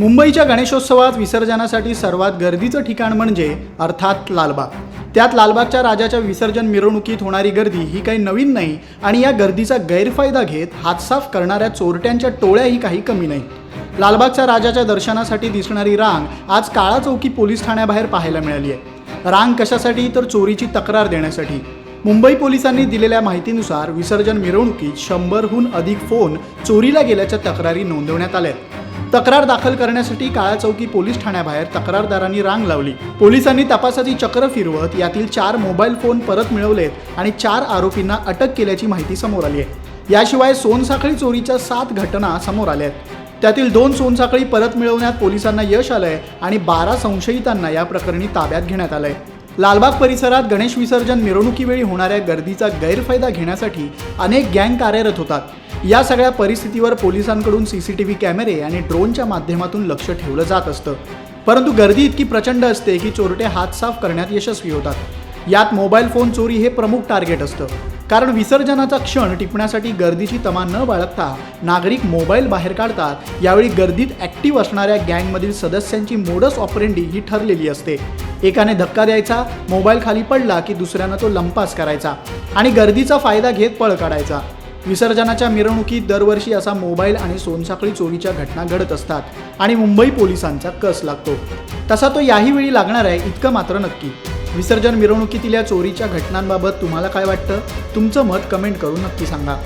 मुंबईच्या गणेशोत्सवात विसर्जनासाठी सर्वात गर्दीचं ठिकाण म्हणजे अर्थात लालबाग. त्यात लालबागच्या राजाच्या विसर्जन मिरवणुकीत होणारी गर्दी ही काही नवीन नाही आणि या गर्दीचा गैरफायदा घेत हातसाफ करणाऱ्या चोरट्यांच्या टोळ्याही काही कमी नाही लालबागच्या राजाच्या दर्शनासाठी दिसणारी रांग आज काळा चौकी पोलीस ठाण्याबाहेर पाहायला मिळाली आहे. रांग कशासाठी तर चोरीची तक्रार देण्यासाठी. मुंबई पोलिसांनी दिलेल्या माहितीनुसार विसर्जन मिरवणुकीत शंभरहून अधिक फोन चोरीला गेल्याच्या तक्रारी नोंदवण्यात आल्या आहेत. तक्रार दाखल करण्यासाठी काळा चौकी पोलीस ठाण्याबाहेर तक्रारदारांनी रांग लावली. पोलिसांनी तपासाची चक्र फिरवत यातील चार मोबाईल फोन परत मिळवलेत आणि चार आरोपींना अटक केल्याची माहिती समोर आली आहे. याशिवाय सोनसाखळी चोरीच्या सात घटना समोर आल्या आहेत. त्यातील दोन सोनसाखळी परत मिळवण्यात पोलिसांना यश आलंय आणि बारा संशयितांना या प्रकरणी ताब्यात घेण्यात आलंय. लालबाग परिसरात गणेश विसर्जन मिरवणुकीवेळी होणाऱ्या गर्दीचा गैरफायदा घेण्यासाठी अनेक गँग कार्यरत होतात. या सगळ्या परिस्थितीवर पोलिसांकडून सी सी टी व्ही कॅमेरे आणि ड्रोनच्या माध्यमातून लक्ष ठेवलं जात असतं. परंतु गर्दी इतकी प्रचंड असते की चोरटे हात साफ करण्यात यशस्वी होतात. यात मोबाईल फोन चोरी हे प्रमुख टार्गेट असतं. कारण विसर्जनाचा क्षण टिपण्यासाठी गर्दीची तमा न बाळगता नागरिक मोबाईल बाहेर काढतात. यावेळी गर्दीत ॲक्टिव्ह असणाऱ्या गँगमधील सदस्यांची मोडस ऑपरेंडी ही ठरलेली असते. एकाने धक्का द्यायचा मोबाईल खाली पडला की दुसऱ्यानं तो लंपास करायचा आणि गर्दीचा फायदा घेत पळ काढायचा. विसर्जनाच्या मिरवणुकीत दरवर्षी असा मोबाईल आणि सोनसाखळी चोरीच्या घटना घडत असतात आणि मुंबई पोलिसांचा कस लागतो. तसा तो याही वेळी लागणार आहे इतकं मात्र नक्की. विसर्जन मिरवणुकीतील या चोरीच्या घटनांबाबत तुम्हाला काय वाटतं? तुमचं मत कमेंट करून नक्की सांगा.